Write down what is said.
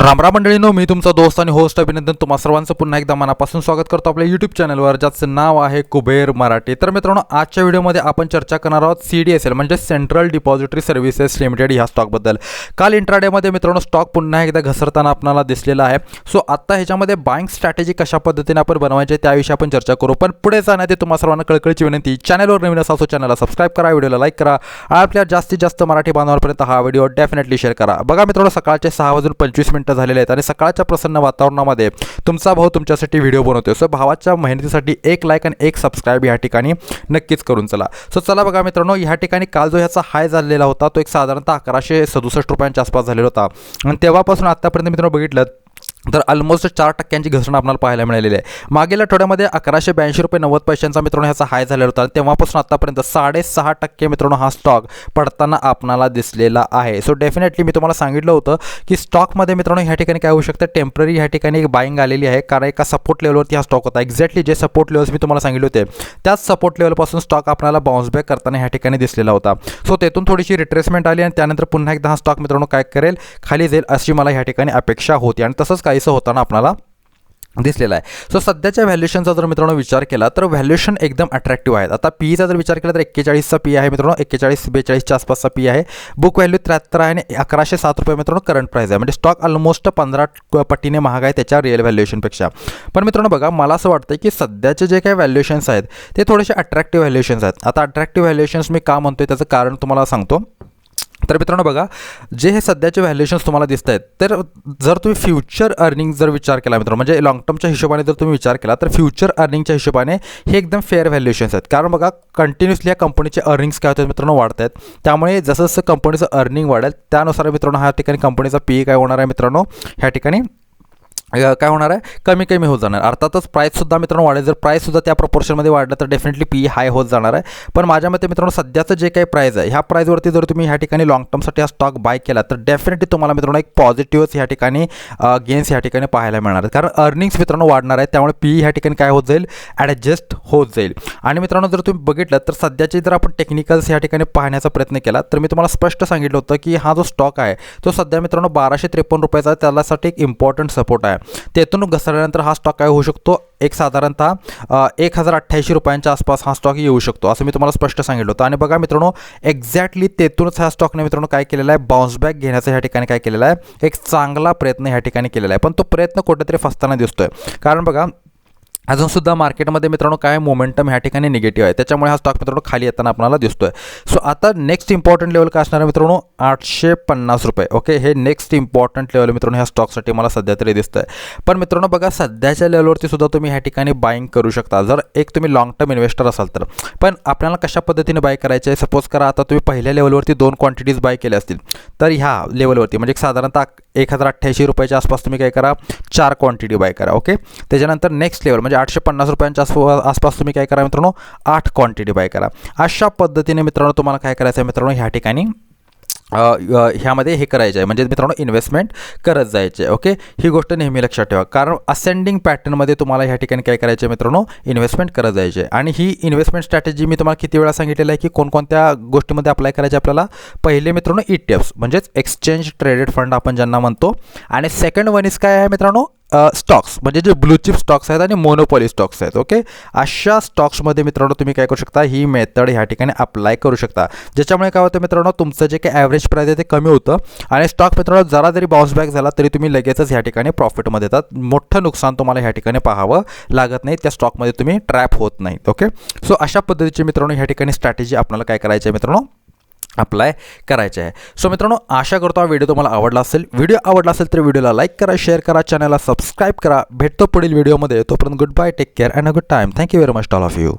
तर रामराम मंडळीनो मी तुमचा दोस्त आणि होस्ट अभिनंदन. तुम्हा सर्वांचं पुन्हा एकदा मनापासून स्वागत करतो आपल्या यूट्यूब चॅनलवर ज्याचं नाव आहे कुबेर मराठी. तर मित्रांनो आजच्या व्हिडिओमध्ये आपण चर्चा करणार आहोत सी डी एस एल म्हणजे सेंट्रल डिपॉझिटरी सर्व्हिसेस लिमिटेड ह्या स्टॉकबद्दल काल इंट्राडेमध्ये मित्रांनो स्टॉक पुन्हा एकदा घसरताना आपल्याला दिसलेला आहे. सो आत्ता ह्याच्यामध्ये बँक स्ट्रॅटेजी कशा पद्धतीने आपण बनवायचे त्याविषयी आपण चर्चा करू. पण पुढे जाण्याआधी तुम्हा सर्वांना कळकळीची विनंती चॅनलवर नवीन असा चॅनलला सबस्क्राईब करा व्हिडिओला लाईक करा. आणि आपल्या जास्तीत जास्त मराठी बांधवांपर्यंत हा व्हिडिओ डेफिनेटली शेअर करा. बघा मित्रांनो सकाळचे सहा वाजून पंचवीस मिनिट झालेले आहेत. आणि सकाळच्या प्रसन्न वातावरणामध्ये तुमचा भाऊ तुमच्यासाठी व्हिडिओ बनवतो सो भावाच्या मेहनतीसाठी एक लाईक आणि एक सबस्क्राईब या ठिकाणी नक्कीच करून चला. सो चला बघा मित्रांनो ह्या ठिकाणी काल जो ह्याचा हाय झालेला होता तो एक साधारणतः अकराशे सदुसष्ट रुपयांच्या आसपास झालेला होता. आणि तेव्हापासून आत्तापर्यंत मित्रांनो बघितलं तर ऑलमोस्ट चार टक्क्यांची घसरण आपल्याला पाहायला मिळालेली आहे. मागील आठवड्यामध्ये अकराशे ब्याऐंशी रुपये नव्वद पैशांचा मित्रांनो ह्याचा हाय झालेला होता. तेव्हापासून आतापर्यंत साडेसहा टक्के मित्रांनो हा स्टॉक पडताना आपणाला दिसलेला आहे. सो डेफिनेटली मी तुम्हाला सांगितलं होतं की स्टॉकमध्ये मित्रांनो ह्या ठिकाणी काय होऊ शकतं? टेंपररी ह्या ठिकाणी एक बाईंग आलेली आहे. कारण एका सपोर्ट लेवलवरती हा स्टॉक होता. एक्झॅक्टली जे सपोर्ट लेवल्स मी तुम्हाला सांगितले होते त्याच सपोर्ट लेवलपासून स्टॉक आपल्याला बाउन्स बॅक करताना ह्या ठिकाणी दिसलेला होता. सो तेथून थोडीशी रिट्रेसमेंट आली आणि त्यानंतर पुन्हा एकदा हा स्टॉक मित्रांनो काय करेल? खाली जाईल अशी मला ह्या ठिकाणी अपेक्षा होती. आणि तसंच काहीसं होताना आपल्याला दिसलेला आहे. सो सध्याच्या व्हॅल्युएशनचा जर मित्रांनो विचार केला तर व्हॅल्युएशन एकदम अट्रॅक्टिव्ह आहे आता पीचा जर विचार केला तर एक्केचाळीसचा पी आहे मित्रांनो. एक्केचाळीस बेचाळीसच्या आसपासचा पी आहे. बुक व्हॅल्यू त्र्याहत्तर आहे आणि अकराशे सात रुपये मित्रांनो करंट प्राईस आहे. म्हणजे स्टॉक ऑलमोस्ट पंधरा पटीने महाग आहे त्याच्या रिअल व्हॅल्युएशनपेक्षा पण मित्रांनो बघा मला असं वाटतं की सध्याचे जे काही व्हॅल्युएशन्स आहेत ते थोडेसे अट्रॅक्टिव्ह व्हॅल्युएशन्स आहेत. आता अट्रॅक्टिव्ह व्हॅल्युएशन्स मी का म्हणतोय त्याचं कारण तुम्हाला सांगतो. तर मित्रांनो बघा जे हे सध्याचे व्हॅल्युएशन्स तुम्हाला दिसत आहेत तर जर तुम्ही फ्युचर अर्निंग जर विचार केला मित्रांनो म्हणजे लॉंग टर्मच्या हिशोबाने जर तुम्ही विचार केला तर फ्युचर अर्निंगच्या हिशोबाने हे एकदम फेअर व्हॅल्युएशन्स आहेत. कारण बघा कंटिन्युअसली या कंपनीचे अर्निंग्स काय होतात मित्रांनो वाढत आहेत त्यामुळे जसं जसं कंपनीचं अर्निंग वाढेल त्यानुसार मित्रांनो ह्या ठिकाणी कंपनीचा पी काय होणार आहे मित्रांनो? ह्या ठिकाणी काय होणार आहे? कमी कमी होत जाणार. अर्थातच प्राईससुद्धा मित्रांनो वाढेल. जर प्राईससुद्धा त्या प्रपोर्शनमध्ये वाढलं तर डेफिनेटली पी हाय होत जाणार आहे. पण माझ्या मते मित्रांनो सध्याचं जे काही प्राईस आहे ह्या प्राईजवरती जर तुम्ही ह्या ठिकाणी लॉंग टर्मसाठी हा स्टॉक बाय केला तर डेफिनेटली तुम्हाला मित्रांनो एक पॉझिटिव्हच ह्या ठिकाणी गेन्स ह्या ठिकाणी पाहायला मिळणार आहेत. कारण अर्निंग्स मित्रांनो वाढणार आहेत. त्यामुळे पी ह्या ठिकाणी काय होत जाईल? ॲडजस्ट होत जाईल. आणि मित्रांनो जर तुम्ही बघितलं तर सध्याचे जर आपण टेक्निकल्स ह्या ठिकाणी पाहण्याचा प्रयत्न केला तर मी तुम्हाला स्पष्ट सांगितलं होतं की हा जो स्टॉक आहे तो सध्या मित्रांनो बाराशे त्रेपन्न रुपयाचा त्यासाठी एक इम्पॉर्टंट सपोर्ट आहे. तेथून घसरल्यानंतर हा स्टॉक काय होऊ शकतो? एक साधारणतः एक हजार अठ्ठ्याऐंशी रुपयांच्या आसपास हा स्टॉक येऊ शकतो असं मी तुम्हाला स्पष्ट सांगितलं होतं. आणि बघा मित्रांनो एक्झॅक्टली तेथूनच ह्या स्टॉकने मित्रांनो काय केलेलं आहे? बाउन्स बॅक घेण्याचा ह्या ठिकाणी काय केलेला आहे? एक चांगला प्रयत्न ह्या ठिकाणी केलेला आहे. पण तो प्रयत्न कुठेतरी फसताना दिसतोय. कारण बघा अजूनसुद्धा मार्केटमध्ये मित्रांनो काय मोमेंटम ह्या ठिकाणी निगेटिव्ह आहे. त्याच्यामुळे हा स्टॉक मित्रांनो खाली येताना आपल्याला दिसतो आहे सो आता नेक्स्ट इम्पॉर्टंट लेवल काय असणार आहे मित्रांनो? आठशे पन्नास रुपये. ओके हे नेक्स्ट इम्पॉर्टंट लेवल मित्रांनो. ह्या स्टॉकसाठी मला सध्या तरी दिसतं आहे पण मित्रांनो बघा सध्याच्या लेवलवरती सुद्धा तुम्ही ह्या ठिकाणी बाईंग करू शकता. जर एक तुम्ही लॉंग टर्म इन्व्हेस्टर असाल तर. पण आपल्याला कशा पद्धतीने बाय करायचे आहे सपोज करा आता तुम्ही पहिल्या लेवलवरती दोन क्वांटिटीज बाय केल्या असतील. तर ह्या लेवलवरती म्हणजे साधारणतः एक हजार अठ्ठ्याऐंशी रुपयाच्या आसपास तुम्ही काय करा? चार क्वांटिटी बाय करा. ओके त्याच्यानंतर नेक्स्ट लेवल म्हणजे आठशे पन्नास रुपयांच्या आसपास आसपास तुम्ही काय करा मित्रांनो? आठ क्वांटिटी बाय करा. अशा पद्धतीने मित्रांनो तुम्हाला काय करायचं आहे मित्रांनो? ह्या ठिकाणी ह्यामध्ये हे करायचं आहे म्हणजे मित्रांनो इन्व्हेस्टमेंट करत जायचे ओके ही गोष्ट नेहमी लक्षात ठेवा. कारण असेंडिंग पॅटर्नमध्ये तुम्हाला ह्या ठिकाणी काय करायचे मित्रांनो? इन्व्हेस्टमेंट करत जायचे आणि ही इन्व्हेस्टमेंट स्ट्रॅटेजी मी तुम्हाला किती वेळा सांगितलेलं आहे की कोणकोणत्या गोष्टीमध्ये अप्लाय करायचे आपल्याला? पहिले मित्रांनो ई टी एफ्स म्हणजेच एक्सचेंज ट्रेडेड फंड आपण ज्यांना म्हणतो. आणि सेकंड वन इज काय आहे मित्रांनो? स्टॉक्स म्हणजे जे ब्लू चिप स्टॉक्स आहेत आणि मोनोपॉली स्टॉक्स आहेत ओके अशा स्टॉक्समध्ये मित्रांनो तुम्ही काय करू शकता? ही मेथड ह्या ठिकाणी अप्लाय करू शकता. ज्याच्यामुळे काय होतं मित्रांनो तुमचं जे काही ॲव्हरेज प्राईस आहे ते कमी होतं आणि स्टॉक मित्रांनो जरा जरी बाउन्स बॅक झाला तरी तुम्ही लगेचच ह्या ठिकाणी प्रॉफिटमध्ये येतात. मोठं नुकसान तुम्हाला ह्या ठिकाणी पाहावं लागत नाही. त्या स्टॉकमध्ये तुम्ही ट्रॅप होत नाहीत ओके सो अशा पद्धतीची मित्रांनो ह्या ठिकाणी स्ट्रॅटेजी आपल्याला काय करायची आहे मित्रांनो? अप्लाय करायचे आहे. सो मित्रांनो आशा करतो हा व्हिडिओ तुम्हाला आवडला असेल. व्हिडिओ आवडला असेल तर व्हिडिओला लाईक करा शेअर करा चॅनलला सबस्क्राईब करा. भेटतो पुढील व्हिडिओमध्ये तोपर्यंत good bye take care and a good time thank you very much all of you